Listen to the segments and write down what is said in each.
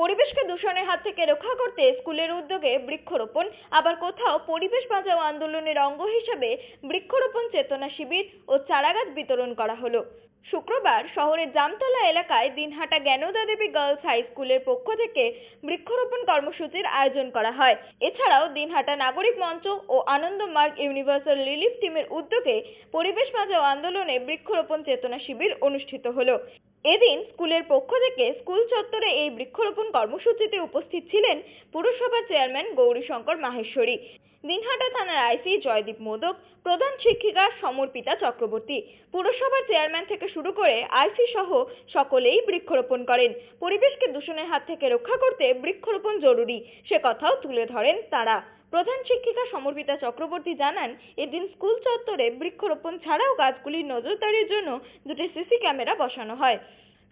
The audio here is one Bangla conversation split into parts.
পরিবেশকে দূষণের হাত থেকে রক্ষা করতে স্কুলের উদ্যোগে বৃক্ষরোপণ। আবার কোথাও পরিবেশ বাঁচাও আন্দোলনের অঙ্গ হিসেবে বৃক্ষরোপণ চেতনা শিবির ও চারাগাছ বিতরণ করা হলো। শুক্রবার শহরের জামতলা এলাকায় দিনহাটা জ্ঞানদা দেবী গার্লস হাই স্কুলের পক্ষ থেকে বৃক্ষরোপণ কর্মসূচির আয়োজন করা হয়। এছাড়াও দিনহাটা নাগরিক মঞ্চ ও আনন্দ মার্গ ইউনিভার্সাল রিলিফ টিমের উদ্যোগে পরিবেশ বাঁচাও আন্দোলনে বৃক্ষরোপণ চেতনা শিবির অনুষ্ঠিত হলো। এদিন স্কুলের পক্ষ থেকে স্কুল চত্বরে এই বৃক্ষরোপণ কর্মসূচিতে উপস্থিত ছিলেন পুরসভার চেয়ারম্যান গৌরীশঙ্কর মাহেশ্বরী, দিনহাটা থানার আইসি জয়দীপ মোদক, প্রধান শিক্ষিকা সমর্পিতা চক্রবর্তী। পুরসভার চেয়ারম্যান থেকে শুরু করে আইসি সহ সকলেই বৃক্ষরোপণ করেন। পরিবেশকে দূষণের হাত থেকে রক্ষা করতে বৃক্ষরোপণ জরুরি, সে কথাও তুলে ধরেন তারা। প্রধান শিক্ষিকা সমর্পিতা চক্রবর্তী জানান, এদিন স্কুল চত্বরে বৃক্ষরোপণ ছাড়াও গাছগুলির নজরদারির জন্য দুটি সিসি ক্যামেরা বসানো হয়।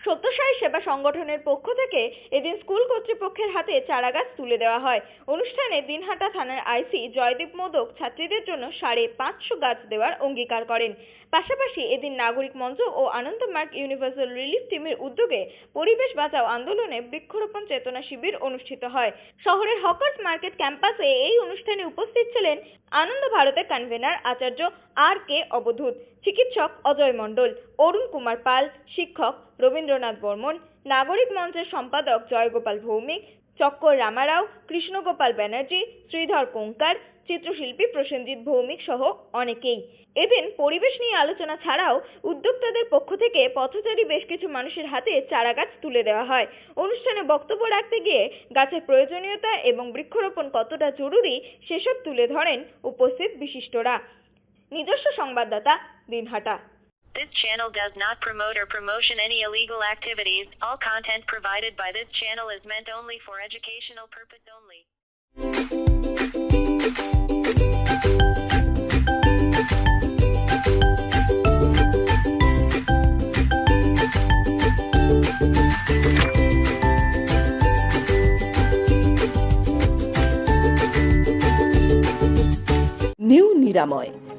সত্যসাই সেবা সংগঠনের পক্ষ থেকে এদিন স্কুল কর্তৃপক্ষের হাতে চারাগাছ তুলে দেওয়া হয়। অনুষ্ঠানে দিনহাটা থানার আইসি জয়দীপ মোদক ছাত্রীদের জন্য সাড়ে পাঁচশো গাছ দেওয়ার অঙ্গীকার করেন। পাশাপাশি এদিন নাগরিক মঞ্চ ও আনন্দমার্গ ইউনিভার্সাল রিলিফ টিমের উদ্যোগে পরিবেশ বাঁচাও আন্দোলনে বৃক্ষরোপণ চেতনা শিবির অনুষ্ঠিত হয়। শহরের হকার্স মার্কেট ক্যাম্পাসে এই অনুষ্ঠানে উপস্থিত ছিলেন আনন্দ ভারতের কনভেনার আচার্য আর কে অবধূত। চিকিৎসক অজয় মণ্ডল, অরুণ কুমার পাল, শিক্ষক রবীন্দ্রনাথ বর্মন, নাগরিক মঞ্চের সম্পাদক জয়গোপাল ভৌমিক, চক্কর রামারাও, কৃষ্ণগোপাল ব্যানার্জি, শ্রীধর কোঙ্কার, চিত্রশিল্পী প্রসেনজিৎ ভৌমিক সহ অনেকেই। এদিন পরিবেশ নিয়ে আলোচনা ছাড়াও উদ্যোক্তাদের পক্ষ থেকে পথচারী বেশ কিছু মানুষের হাতে চারাগাছ তুলে দেওয়া হয়। অনুষ্ঠানে বক্তব্য রাখতে গিয়ে গাছের প্রয়োজনীয়তা এবং বৃক্ষরোপণ কতটা জরুরি সেসব তুলে ধরেন উপস্থিত বিশিষ্টরা। নিজস্ব সংবাদদাতা Dinhata This channel does not promote or promotion any illegal activities. All content provided by this channel is meant only for educational purpose only. New নিরাময়